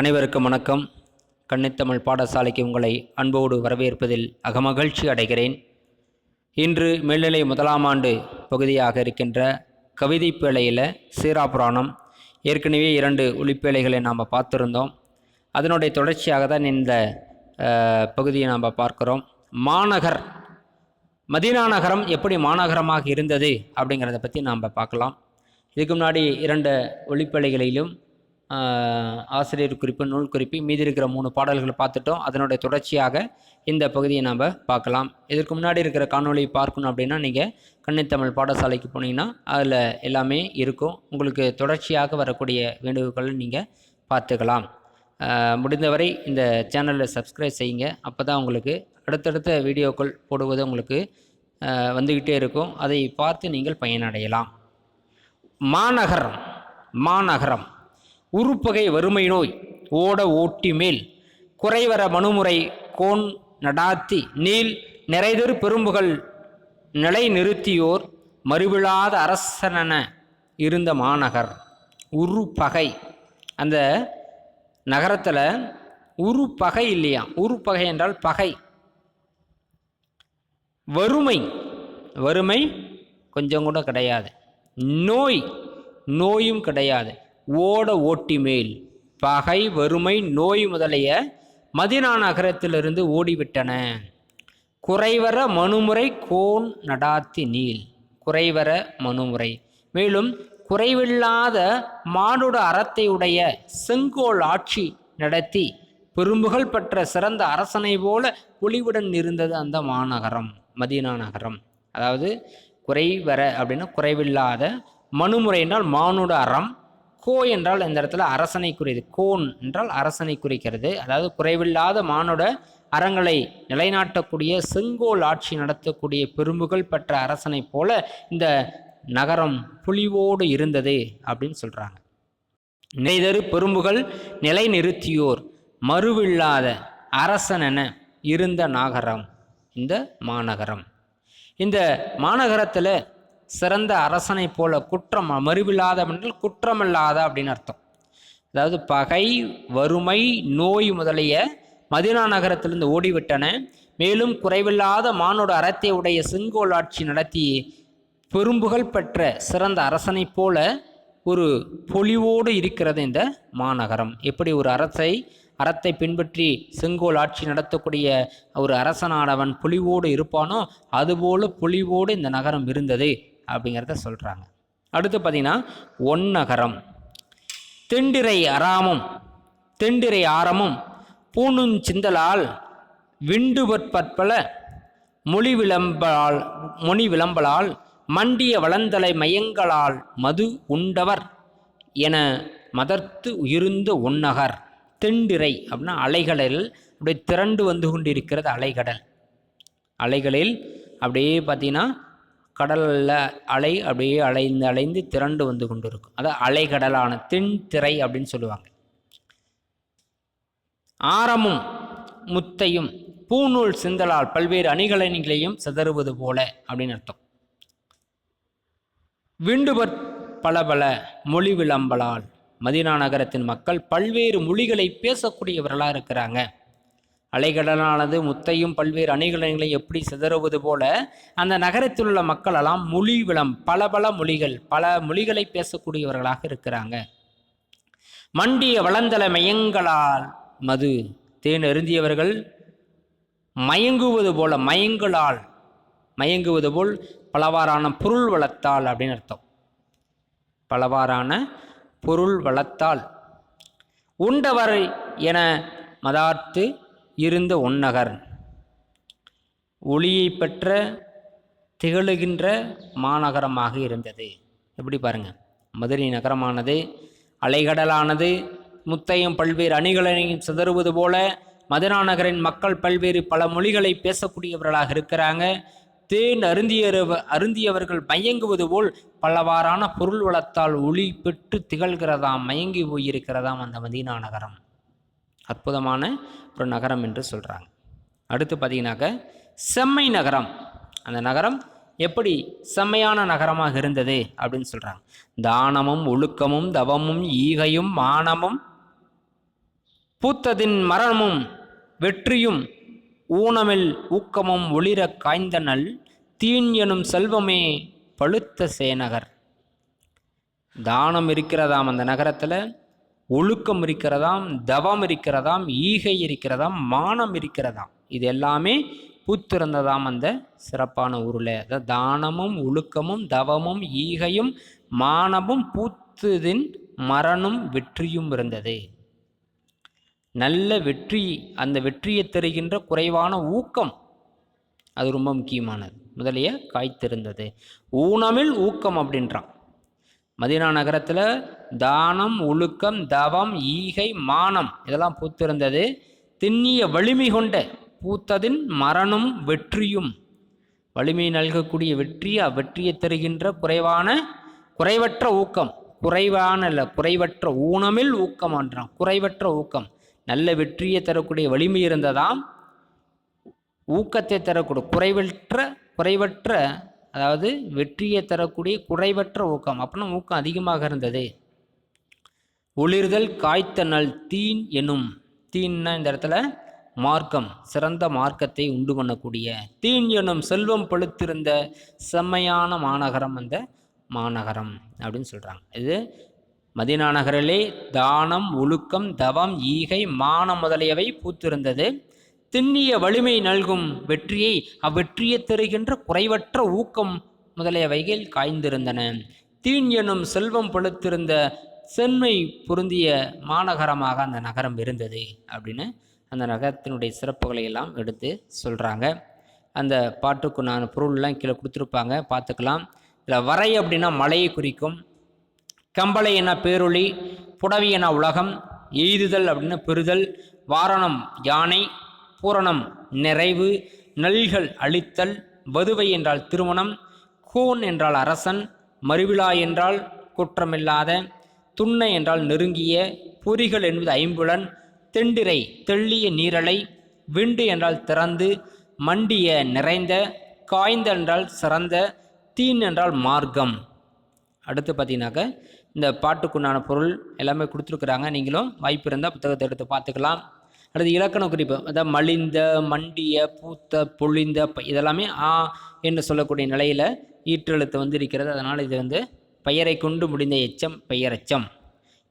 அனைவருக்கும் வணக்கம். கன்னித்தமிழ் பாடசாலைக்கு உங்களை அன்போடு வரவேற்பதில் அகமகிழ்ச்சி அடைகிறேன். இன்று மேல்நிலை முதலாம் ஆண்டு பகுதியாக இருக்கின்ற கவிதை பேழையில் சீரா புராணம் ஏற்கனவே இரண்டு ஒளிப்பேழைகளை நாம் பார்த்துருந்தோம். அதனுடைய தொடர்ச்சியாக தான் இந்த பகுதியை நாம் பார்க்குறோம். மாநகர் மதீனா நகரம் எப்படி மாநகரமாக இருந்தது அப்படிங்கிறத பற்றி நாம் பார்க்கலாம். இதுக்கு முன்னாடி இரண்டு ஒளிப்பலைகளிலும் ஆசிரியர் குறிப்பு நூல் குறிப்பு மீதி இருக்கிற மூணு பாடல்களை பார்த்துட்டோம். அதனுடைய தொடர்ச்சியாக இந்த பகுதியை நாம் பார்க்கலாம். இதற்கு முன்னாடி இருக்கிற காணொலி பார்க்கணும் அப்படின்னா நீங்கள் கன்னித்தமிழ் பாடசாலைக்கு போனீங்கன்னா அதில் எல்லாமே இருக்கும். உங்களுக்கு தொடர்ச்சியாக வரக்கூடிய வேண்டுகோள்களை நீங்கள் பார்த்துக்கலாம். முடிந்தவரை இந்த சேனலில் சப்ஸ்கிரைப் செய்யுங்க. அப்போ தான் உங்களுக்கு அடுத்தடுத்த வீடியோக்கள் போடுவது உங்களுக்கு வந்துக்கிட்டே இருக்கும். அதை பார்த்து நீங்கள் பயனடையலாம். மாநகரம் மாநகரம். உருப்பகை வறுமை நோய் ஓட ஓட்டி மேல். குறைவர மனுமுறை கோன் நடாத்தி நீள் நிறைதொரு பெரும்புகள் நிலை நிறுத்தியோர் மறுவிழாத அரசனென இருந்த மாநகர். உருப்பகை அந்த நகரத்தில் உருப்பகை இல்லையா? உருப்பகை என்றால் பகை. வறுமை. வறுமை கொஞ்சம் கூட கிடையாது. நோய். நோயும் கிடையாது. ஓட ஓட்டி மேல் பகை வறுமை நோய் முதலிய மதினா நகரத்திலிருந்து ஓடிவிட்டன. குறைவர மனுமுறை கோன் நடாத்தி நீள். குறைவர மனுமுறை. மேலும் குறைவில்லாத மானுட அறத்தை உடைய செங்கோல் ஆட்சி நடத்தி பெரும்புகழ் பெற்ற சிறந்த அரசனை போல பொலிவுடன் இருந்தது அந்த மாநகரம் மதீனா நகரம். அதாவது குறைவர அப்படின்னா குறைவில்லாத மனுமுறையினால் மானுட அறம் கோ என்றால் இந்த இடத்துல அரசனை குறியது கோன் என்றால் அரசனை குறிக்கிறது. அதாவது குறைவில்லாத மானோட அறங்களை நிலைநாட்டக்கூடிய செங்கோல் ஆட்சி நடத்தக்கூடிய பெரும்புகள் பெற்ற அரசனைப் போல இந்த நகரம் புலிவோடு இருந்தது அப்படின்னு சொல்கிறாங்க நெய்தரு பெரும்புகள் நிலை நிறுத்தியோர் மறுவில்லாத அரசனென இருந்த நாகரம் இந்த மாநகரம். இந்த மாநகரத்தில் சிறந்த அரசனைப் போல குற்றம் மறுவில்லாத என்றால் குற்றமில்லாத அப்படின்னு அர்த்தம். அதாவது பகை வறுமை நோய் முதலிய மதினா நகரத்திலிருந்து ஓடிவிட்டன. மேலும் குறைவில்லாத மானோட அறத்தை உடைய செங்கோல் ஆட்சி நடத்தி பெரும்புகழ் பெற்ற சிறந்த அரசனைப் போல ஒரு பொலிவோடு இருக்கிறது இந்த மாநகரம். எப்படி ஒரு அரசை அறத்தை பின்பற்றி செங்கோல் ஆட்சி நடத்தக்கூடிய ஒரு அரசனானவன் பொலிவோடு இருப்பானோ அதுபோல பொலிவோடு இந்த நகரம் இருந்தது. அப்படிங்கிறத சொல்கிறாங்க அடுத்து பார்த்தீங்கன்னா ஒன்னகரம் தெண்டிரை அறாமும் தெண்டிரை ஆரமும் பூணுஞ் சிந்தலால் விண்டுபற்பற்பல மொழி விளம்பலால் மொழி விளம்பலால் மண்டிய வளந்தலை மயங்களால் மது உண்டவர் என மதர்த்து உயிர்ந்த ஒன்னகர். தெண்டிரை அப்படின்னா அலைகளில் அப்படியே திரண்டு வந்து கொண்டிருக்கிறது அலைகடல். அலைகளில் அப்படியே பார்த்தீங்கன்னா கடலில் அலை அப்படியே அலைந்து அலைந்து திரண்டு வந்து கொண்டு இருக்கும் அதான் அலைகடலான தென்திரை அப்படின்னு சொல்லுவாங்க. ஆரமும் முத்தையும் பூநூல் சிந்தலால் பல்வேறு அணிகலனிகளையும் சிதறுவது போல அப்படின்னு அர்த்தம். விண்டுபற் பல பல மொழி விளம்பலால் மதினா நகரத்தின் மக்கள் பல்வேறு மொழிகளை பேசக்கூடியவர்களாக இருக்கிறாங்க. அலைகடலானது முத்தையும் பல்வேறு அணிகலன்களை எப்படி சிதறுவது போல அந்த நகரத்தில் உள்ள மக்களெல்லாம் மொழி விளம் பல பல மொழிகள் பல மொழிகளை பேசக்கூடியவர்களாக இருக்கிறாங்க. மண்டிய வளந்தல மயங்களால் மது தேன் அருந்தியவர்கள் மயங்குவது போல மயங்களால் மயங்குவது போல் பலவாறான பொருள் வளத்தால் அப்படின்னு அர்த்தம். பலவாறான பொருள் வளத்தால். உண்டவர் என மதார்த்து இருந்த உன்னகர். ஒளியை பெற்ற திகழுகின்ற மாநகரமாக இருந்தது. எப்படி பாருங்கள் மதுரை நகரமானது அலைகடலானது முத்தையும் பல்வேறு அணிகளையும் சிதறுவது போல மதுரா நகரின் மக்கள் பல்வேறு பல மொழிகளை பேசக்கூடியவர்களாக இருக்கிறாங்க. தேன் அருந்திய அருந்தியவர்கள் மயங்குவது போல் பலவாறான பொருள் வளத்தால் ஒளி பெற்று திகழ்கிறதாம் மயங்கி போயிருக்கிறதாம் அந்த மதீனா நகரம். அற்புதமான ஒரு நகரம் என்று சொல்கிறாங்க அடுத்து பார்த்தீங்கன்னாக்க செம்மை நகரம். அந்த நகரம் எப்படி செம்மையான நகரமாக இருந்தது அப்படின்னு சொல்கிறாங்க தானமும் ஒழுக்கமும் தவமும் ஈகையும் மானமும் பூத்ததின் மரணமும் வெற்றியும் ஊனமில் ஊக்கமும் ஒளிர காய்ந்தனல் தீன் எனும் செல்வமே பழுத்த சேநகர் தானம் இருக்கிறதாம் அந்த நகரத்தில் ஒழுக்கம் இருக்கிறதாம் தவம் இருக்கிறதாம் ஈகை இருக்கிறதாம் மானம் இருக்கிறதாம். இது எல்லாமே பூத்திருந்ததாம் அந்த சிறப்பான ஊரில் அதாவது தானமும் ஒழுக்கமும் தவமும் ஈகையும் மானமும் பூத்துதின் மரணும் வெற்றியும் இருந்தது. நல்ல வெற்றி அந்த வெற்றியை தருகின்ற குறைவான ஊக்கம் அது ரொம்ப முக்கியமானது. முதலிய காய்த்திருந்தது. ஊனமில் ஊக்கம் அப்படின்றான். மதினா நகரத்தில் தானம் ஒழுக்கம் தவம் ஈகை மானம் இதெல்லாம் பூத்திருந்தது. திண்ணிய வலிமை கொண்ட பூத்ததின் மரணம் வெற்றியும். வலிமை நல்கக்கூடிய வெற்றி அவ்வெற்றியை தருகின்ற குறைவான குறைவற்ற ஊக்கம். குறைவான இல்லை குறைவற்ற ஊனமில் ஊக்கம் என்றான். குறைவற்ற ஊக்கம். நல்ல வெற்றியை தரக்கூடிய வலிமை இருந்ததாம். ஊக்கத்தை தரக்கூடிய குறைவற்ற குறைவற்ற அதாவது வெற்றியை தரக்கூடிய குறைவற்ற ஊக்கம். அப்படின்னா ஊக்கம் அதிகமாக இருந்தது. ஒளிர்தல் காய்த்தனல் தீன் எனும். தீன்னா இந்த இடத்துல மார்க்கம் சிறந்த மார்க்கத்தை உண்டு பண்ணக்கூடிய. தீன் எனும் செல்வம் பழுத்திருந்த செம்மையான மாநகரம் அந்த மாநகரம் அப்படின்னு சொல்கிறாங்க இது மதினா நகரிலே தானம் ஒழுக்கம் தவம் ஈகை மானம் முதலியவை பூத்திருந்தது. திண்ணிய வலிமை நல்கும் வெற்றியை அவ்வெற்றியை தருகின்ற குறைவற்ற ஊக்கம் முதலியவைகள் காய்ந்திருந்தன. தீன் எனும் செல்வம் பழுத்திருந்த சென்மை பொருந்திய மாநகரமாக அந்த நகரம் இருந்தது அப்படின்னு அந்த நகரத்தினுடைய சிறப்புகளை எல்லாம் எடுத்து சொல்கிறாங்க அந்த பாட்டுக்கு நான் பொருள்லாம் கீழே கொடுத்துருப்பாங்க பார்த்துக்கலாம். இதில் வரை அப்படின்னா மலையை குறிக்கும் கம்பளை என பேரொளி புடவி என உலகம் எய்துதல் அப்படின்னு பெறுதல் வாரணம் யானை பூரணம் நிறைவு நல்கள் அழித்தல் வதுவை என்றால் திருமணம் கூன் என்றால் அரசன் மறுவிழா என்றால் குற்றமில்லாத துண்ணை என்றால் நெருங்கிய பொறிகள் என்பது ஐம்புலன் தெண்டிரை தெள்ளிய நீரலை விண்டு என்றால் திறந்து மண்டிய நிறைந்த காய்ந்த என்றால் சிறந்த தீன் என்றால் மார்க்கம். அடுத்து பார்த்தீங்கன்னாக்க இந்த பாட்டுக்குண்டான பொருள் எல்லாமே கொடுத்துருக்குறாங்க. நீங்களும் வாய்ப்பு இருந்தால் புத்தகத்தை எடுத்து பார்த்துக்கலாம். அடுத்து இலக்கண குறிப்பு. அதாவது மலிந்த மண்டிய பூத்த பொழிந்த இதெல்லாமே ஆ என்று சொல்லக்கூடிய நிலையில் ஈற்றெழுத்து வந்து இருக்கிறது. அதனால் இது வந்து பெயரை கொண்டு முடிந்த எச்சம் பெயரச்சம்.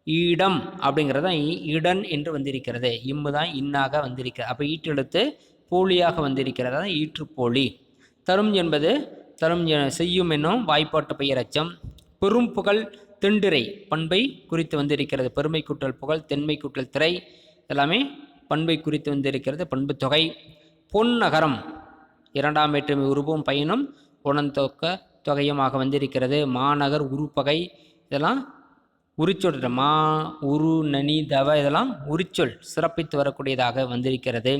ஈடம் அப்படிங்கிறது தான் இடன் என்று வந்திருக்கிறது. இம்மு தான் இன்னாக வந்திருக்கிறது அப்போ ஈற்றெழுத்து போலியாக வந்திருக்கிறது. தான் ஈற்றுப்போலி. தரும் என்பது தரும் செய்யும் என்னும் வாய்ப்பாட்டு பெயரச்சம். பெரும் புகழ் திண்டிரை பண்பை குறித்து வந்திருக்கிறது. பெருமை கூட்டல் புகழ் தென்மை கூட்டல் திரை எல்லாமே பண்பை குறித்து வந்திருக்கிறது. பண்பு தொகை பொன் நகரம். இரண்டாம் வேற்றுமை உருவும் பயனும் உணந்தொக்க தொகையுமாக வந்திருக்கிறது. மாநகர் உருப்பகை இதெல்லாம் உரிச்சொல். மா உரு நனி தவ இதெல்லாம் உரிச்சொல். சிறப்பித்து வரக்கூடியதாக வந்திருக்கிறது.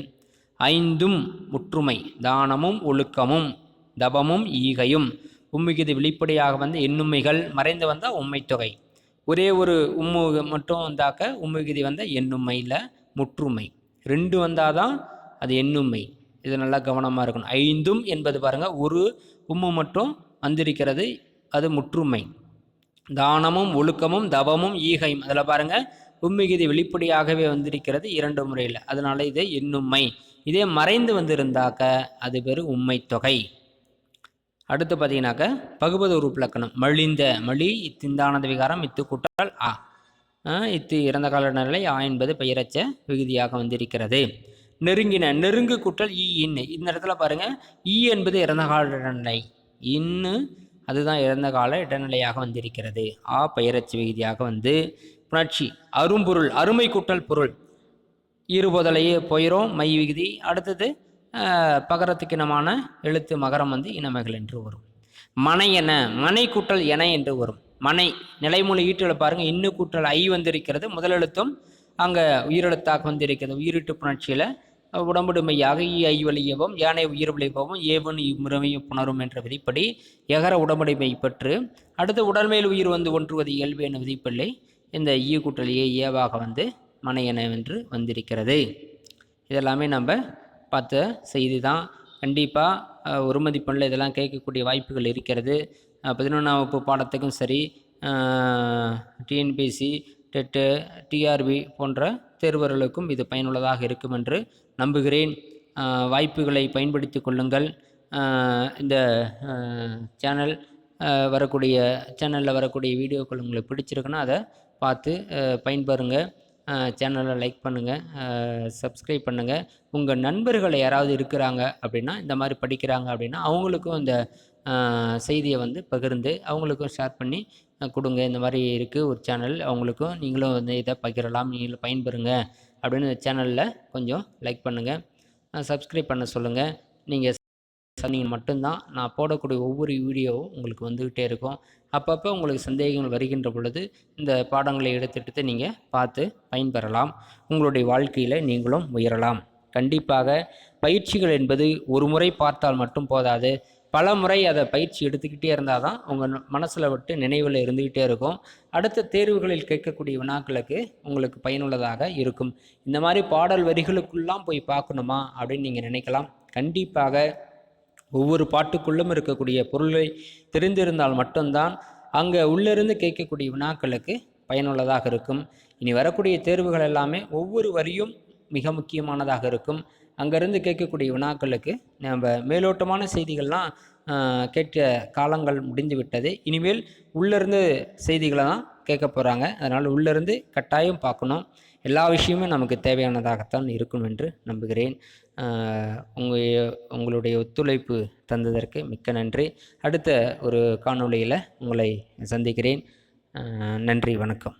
ஐந்தும் முற்றுமை தானமும் ஒழுக்கமும் தபமும் ஈகையும். உம்மிகுதி வெளிப்படையாக வந்து எண்ணுமைகள் மறைந்து வந்தால் உண்மை தொகை. ஒரே ஒரு உம்மு மட்டும் வந்தாக்க உம்மிகுதி வந்த எண்ணுமையில் முற்றுமை. ரெண்டு வந்தால் தான் அது எண்ணுமை இது நல்லா கவனமாக இருக்கணும். ஐந்தும் என்பது பாருங்கள் ஒரு உம்மு மட்டும் வந்திருக்கிறது அது முற்றுமை. தானமும் ஒழுக்கமும் தவமும் ஈகையும். அதில் பாருங்கள் உம்மிகிதி வெளிப்படையாகவே வந்திருக்கிறது இரண்டு முறையில். அதனால் இது எண்ணுமை இதே மறைந்து வந்திருந்தாக்க அது பேர் உண்மை தொகை அடுத்து பார்த்தீங்கன்னாக்க பகுபத உறுப்பிலக்கணம் மழிந்த மழி இத்திந்தானது விகாரம் இத்து கூட்டல் ஆ, இத்து இறந்த கால நிலை ஆ என்பது பெயரச்ச விகுதியாக வந்திருக்கிறது. நெருங்கின நெருங்கு கூட்டல் ஈ இன்னு இந்த இடத்துல பாருங்க. ஈ என்பது இறந்த கால இடநிலை இன்னு அதுதான் இறந்த கால இடநிலையாக வந்திருக்கிறது. ஆ பெயரச்சு விகுதியாக வந்து புணர்ச்சி அரும்பொருள் அருமை கூட்டல் பொருள். இருபதலையே பொயிரும் மை விகுதி. அடுத்தது பகரத்துக்கு இனமான எழுத்து மகரம் வந்து இனமைகள் என்று வரும். மனை என மனை கூட்டல் என என்று வரும். மனை நிலைமொழி ஈட்டுல பாருங்க. இன்னு கூட்டல் ஐ வந்திருக்கிறது. முதல் எழுத்தும் அங்கே உயிரெழுத்தாக வந்திருக்கிறது. உயிரிட்டு புணர்ச்சியில் உடம்புடுமையாக ஈ ஐ வழியவும் யானை உயிர் வழியவும் ஏவன் இம்முறையும் புணரும் என்ற விதிப்படி எகர உடம்புடைமை பெற்று அடுத்து உடல்மேல் உயிர் வந்து ஒன்றுவது இயல்பு என விதிப்பில்லை. இந்த ஈ கூட்டல் ஏவாக வந்து மனையென என்று வந்திருக்கிறது. இதெல்லாமே நம்ம பார்த்த செய்தி தான் கண்டிப்பாக ஒரு மதிப்பெண்ணில் இதெல்லாம் கேட்கக்கூடிய வாய்ப்புகள் இருக்கிறது. பதினொன்றாம் வகுப்பு பாடத்துக்கும் சரி டிஎன்பிசி டெட்டு டிஆர்பி போன்ற தேர்வர்களுக்கும் இது பயனுள்ளதாக இருக்கும் என்று நம்புகிறேன். வாய்ப்புகளை பயன்படுத்தி கொள்ளுங்கள். இந்த சேனல் வரக்கூடிய சேனலில் வரக்கூடிய வீடியோக்கள் உங்களுக்கு பிடிச்சிருக்குன்னா அதை பார்த்து பயன்பெறுங்கள் பயன்பெறுங்க. சேனலை லைக் பண்ணுங்கள் சப்ஸ்கிரைப் பண்ணுங்கள் உங்கள் நண்பர்கள் யாராவது இருக்கிறாங்க அப்படின்னா இந்த மாதிரி படிக்கிறாங்க அப்படின்னா அவங்களுக்கும் இந்த செய்தியை வந்து பகிர்ந்து அவங்களுக்கும் ஷேர் பண்ணி கொடுங்க. இந்த மாதிரி இருக்குது ஒரு சேனல் அவங்களுக்கும் நீங்களும் வந்து இதை பகிரலாம் நீங்களும் பயன்பெறுங்க அப்படின்னு இந்த சேனலில் கொஞ்சம் லைக் பண்ணுங்கள் சப்ஸ்கிரைப் பண்ண சொல்லுங்கள் நீங்கள் சொன்னீங்க மட்டும்தான். நான் போடக்கூடிய ஒவ்வொரு வீடியோவும் உங்களுக்கு வந்துக்கிட்டே இருக்கும். அப்பப்போ உங்களுக்கு சந்தேகங்கள் வருகின்ற பொழுது இந்த பாடங்களை எடுத்துட்டு நீங்கள் பார்த்து பயன்பெறலாம். உங்களுடைய வாழ்க்கையில் நீங்களும் உயரலாம். கண்டிப்பாக பயிற்சிகள் என்பது ஒரு முறை பார்த்தால் மட்டும் போதாது. பல முறை அதை பயிற்சி எடுத்துக்கிட்டே இருந்தால் தான் உங்கள் மனசில் விட்டு நினைவில் இருந்துக்கிட்டே இருக்கும். அடுத்த தேர்வுகளில் கேட்கக்கூடிய வினாக்களுக்கு உங்களுக்கு பயனுள்ளதாக இருக்கும். இந்த மாதிரி பாடல் வரிகளுக்குள்ளாம் போய் பார்க்கணுமா அப்படின்னு நீங்கள் நினைக்கலாம். கண்டிப்பாக ஒவ்வொரு பாட்டுக்குள்ளும் இருக்கக்கூடிய பொருளை தெரிந்திருந்தால் மட்டும்தான் அங்கே உள்ளிருந்து கேட்கக்கூடிய வினாக்களுக்கு பயனுள்ளதாக இருக்கும். இனி வரக்கூடிய தேர்வுகள் எல்லாமே ஒவ்வொரு வரியும் மிக முக்கியமானதாக இருக்கும். அங்கேருந்து கேட்கக்கூடிய வினாக்களுக்கு நம்ம மேலோட்டமான செய்திகள்லாம் கேட்க கேட்ட காலங்கள் முடிந்து விட்டது. இனிமேல் உள்ளேருந்து செய்திகளை தான் கேட்க போகிறாங்க அதனால் உள்ளேருந்து கட்டாயம் பார்க்கணும். எல்லா விஷயமும் நமக்கு தேவையானதாகத்தான் இருக்கும் என்று நம்புகிறேன். உங்கள் உங்களுடைய ஒத்துழைப்பு தந்ததற்கு மிக்க நன்றி. அடுத்த ஒரு காணொளியில் உங்களை சந்திக்கிறேன். நன்றி வணக்கம்.